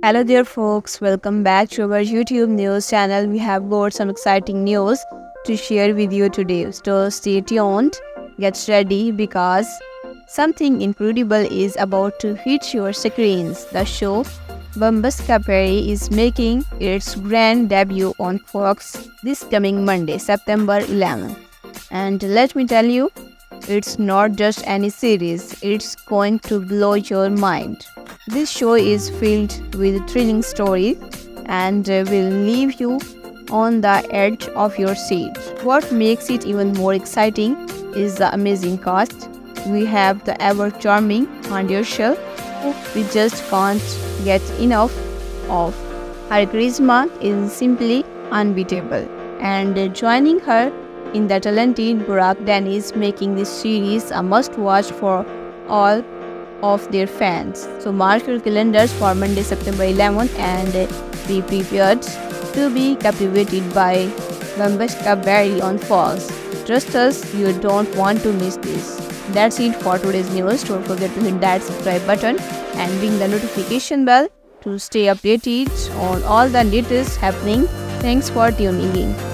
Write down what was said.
Hello there folks, welcome back to our YouTube news channel. We have got some exciting news to share with you today. So stay tuned, get ready because something incredible is about to hit your screens. The show Bambaska Perry is making its grand debut on Fox this coming Monday, September 11. And let me tell you, it's not just any series, it's going to blow your mind. This show is filled with thrilling stories and uh, will leave you on the edge of your seat. What makes it even more exciting is the amazing cast. We have the ever charming Mandyashal, who we just can't get enough of. Her charisma is simply unbeatable, and uh, joining her in the talented Burak Dennis, making this series a must watch for all of their fans. So mark your calendars for Monday, September 11th and be prepared to be captivated by Bambaska Berry on Fox. Trust us, you don't want to miss this. That's it for today's news. Don't forget to hit that subscribe button and ring the notification bell to stay updated on all the latest happening. Thanks for tuning in.